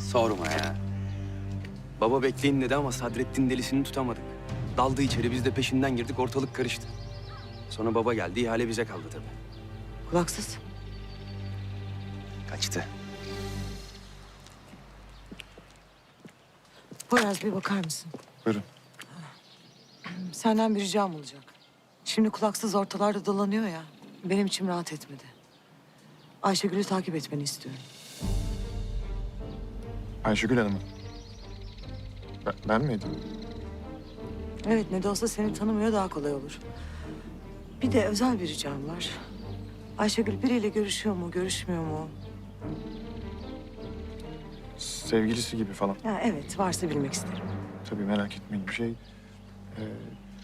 Sorma ya. Baba bekleyin dedi ama Sadrettin delisini tutamadık. Daldı içeri biz de peşinden girdik ortalık karıştı. Sonra baba geldi ihale bize kaldı tabii. Kulaksız. Kaçtı. Poyraz bir bakar mısın? Buyurun. Senden bir ricam olacak. Şimdi kulaksız ortalarda dolanıyor ya. Benim içim rahat etmedi. Ayşegül'ü takip etmeni istiyorum. Ayşegül Hanım. Ben, ben miydim? Evet ne de olsa seni tanımıyor daha kolay olur. Bir de özel bir ricam var. Ayşegül biriyle görüşüyor mu, görüşmüyor mu? Sevgilisi gibi falan. Ya evet, varsa bilmek isterim. Tabii merak etmeyin bir şey. Ee,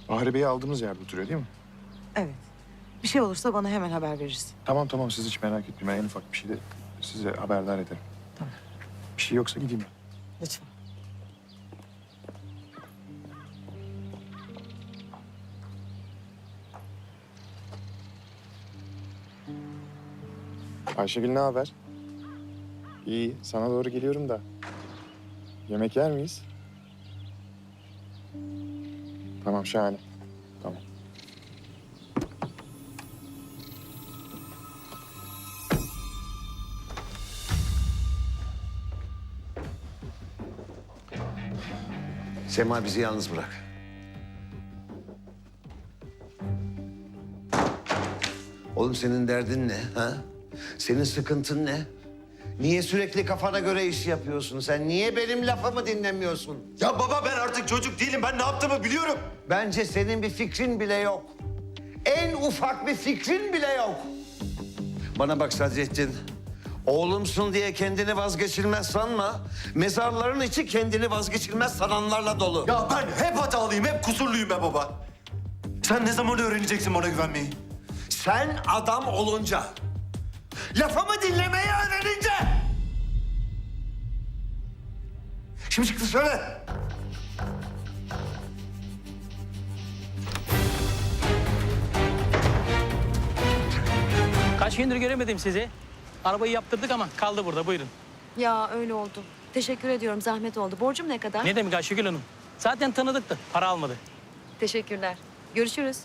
Bahri Bey'i aldığımız yerde oturuyor değil mi? Evet. Bir şey olursa bana hemen haber verirsin. Tamam tamam siz hiç merak etmeyin. En ufak bir şeyde size haberdar ederim. Şey yoksa gideyim ben. Lütfen. Ayşegül ne haber? İyi, sana doğru geliyorum da. Yemek yer miyiz? Tamam, şahane. Sema bizi yalnız bırak. Oğlum senin derdin ne ha? Senin sıkıntın ne? Niye sürekli kafana göre iş yapıyorsun? Sen niye benim lafımı dinlemiyorsun? Ya baba ben artık çocuk değilim. Ben ne yaptığımı biliyorum. Bence senin bir fikrin bile yok. En ufak bir fikrin bile yok. Bana bak Sadrettin. Oğlumsun diye kendini vazgeçilmez sanma. Mezarların içi kendini vazgeçilmez sananlarla dolu. Ya ben hep hatalıyım, hep kusurluyum be baba. Sen ne zaman öğreneceksin bana güvenmeyi? Sen adam olunca, lafımı dinlemeyi öğrenince. Şimdi çıktı söyle. Kaç gündür göremedim sizi. Arabayı yaptırdık ama kaldı burada buyurun. Ya öyle oldu. Teşekkür ediyorum. Zahmet oldu. Borcum ne kadar? Ne demek Ayşegül Hanım? Zaten tanıdıktı. Para almadı. Teşekkürler. Görüşürüz.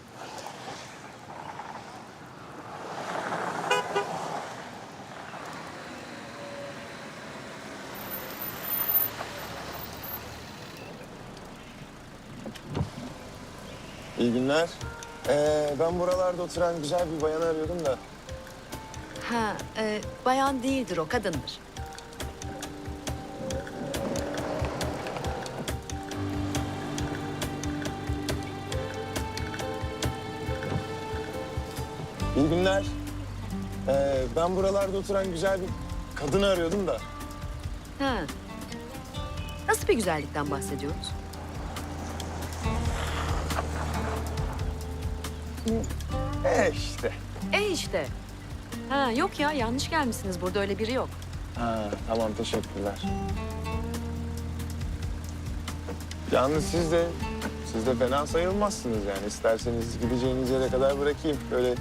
İyi günler. Ee, ben buralarda oturan güzel bir bayanı arıyordum da. Ha, e, bayan değildir o, kadındır. İyi günler. Ee, ben buralarda oturan güzel bir kadını arıyordum da. Ha. Nasıl bir güzellikten bahsediyoruz? E işte. E işte. Ha, yok ya yanlış gelmişsiniz. Burada öyle biri yok. Ha, tamam teşekkürler. Yalnız siz de siz de fena sayılmazsınız yani. İsterseniz gideceğiniz yere kadar bırakayım. Böyle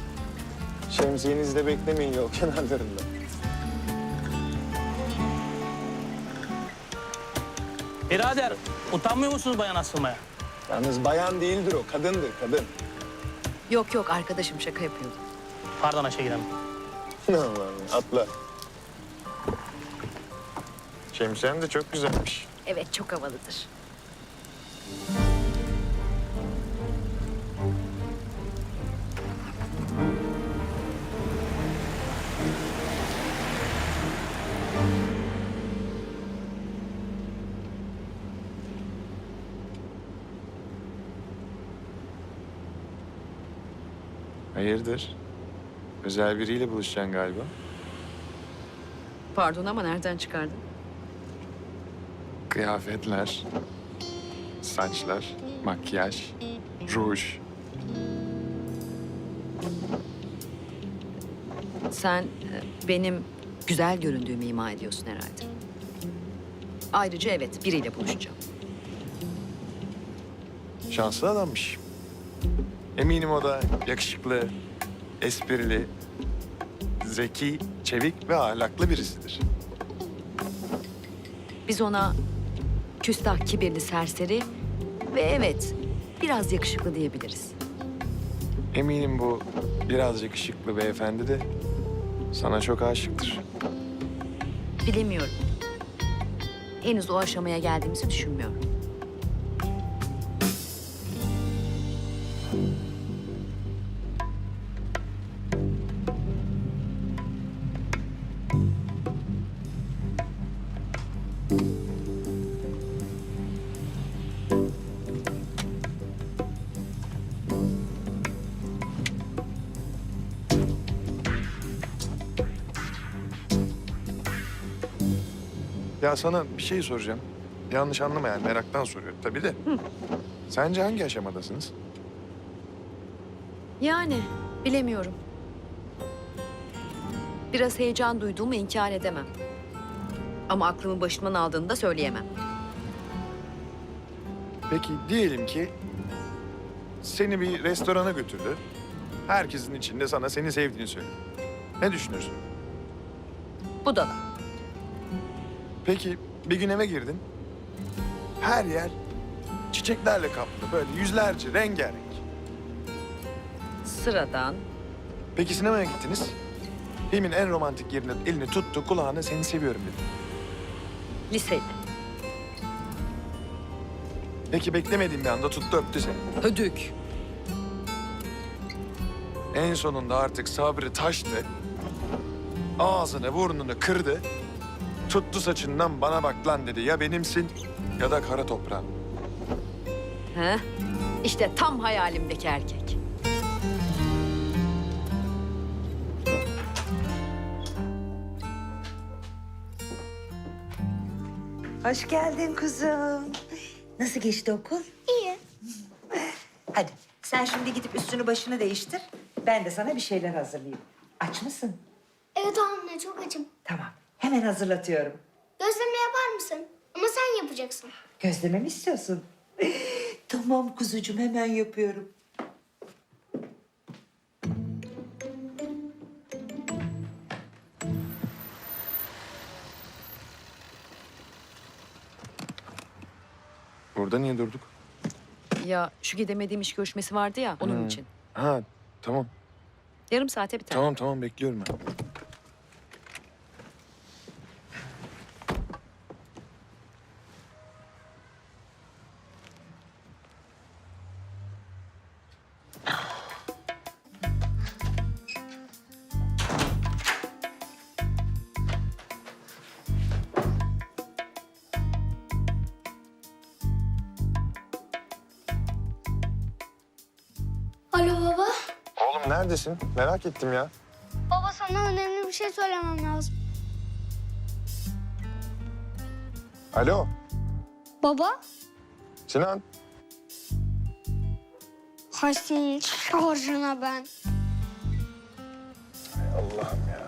şemsiyenizle beklemeyin yol kenarlarında. Birader utanmıyor musunuz bayan asılmaya? Yalnız bayan değildir o, kadındır, kadın. Yok yok arkadaşım şaka yapıyordu. Pardon Ayşegül Hanım. Allah'ım atla. Şemsiyen de çok güzelmiş. Evet çok havalıdır. Hayırdır? Özel biriyle buluşacaksın galiba. Pardon ama nereden çıkardın? Kıyafetler, saçlar, makyaj, ruj. Sen e, benim güzel göründüğümü ima ediyorsun herhalde. Ayrıca evet biriyle buluşacağım. Şanslı adammış. Eminim o da yakışıklı, esprili, zeki, çevik ve ahlaklı birisidir. Biz ona küstah, kibirli, serseri ve evet biraz yakışıklı diyebiliriz. Eminim bu biraz yakışıklı beyefendi de sana çok aşıktır. Bilemiyorum. Henüz o aşamaya geldiğimizi düşünmüyorum. Ya sana bir şey soracağım. Yanlış anlama yani meraktan soruyorum tabii de. Sence hangi aşamadasınız? Yani bilemiyorum. Biraz heyecan duyduğumu inkar edemem. Ama aklımı başımdan aldığını da söyleyemem. Peki diyelim ki seni bir restorana götürdü. Herkesin içinde sana seni sevdiğini söyledi. Ne düşünürsün? Bu da da. Peki bir gün eve girdin. Her yer çiçeklerle kaplı. Böyle yüzlerce rengarenk. Sıradan. Peki sinemaya gittiniz. Filmin en romantik yerine elini tuttu, kulağına seni seviyorum dedi. Lisede. Peki beklemediğin bir anda tuttu öptü seni. Hödük. En sonunda artık sabrı taştı. Ağzını burnunu kırdı. Tuttu saçından bana bak lan dedi. Ya benimsin ya da kara toprağın. He? İşte tam hayalimdeki erkek. Hoş geldin kuzum. Nasıl geçti okul? İyi. Hadi sen şimdi gidip üstünü başını değiştir. Ben de sana bir şeyler hazırlayayım. Aç mısın? Evet anne çok acım. Tamam. Hemen hazırlatıyorum. Gözleme yapar mısın? Ama sen yapacaksın. Gözleme mi istiyorsun? tamam kuzucuğum hemen yapıyorum. Burada niye durduk? Ya şu gidemediğim iş görüşmesi vardı ya onun Hmm. için. Ha tamam. Yarım saate biter. Tamam tamam bekliyorum ben. Neredesin? Merak ettim ya. Baba sana önemli bir şey söylemem lazım. Alo Baba? Sinan. Hay senin şarjına ben. Allah'ım ya.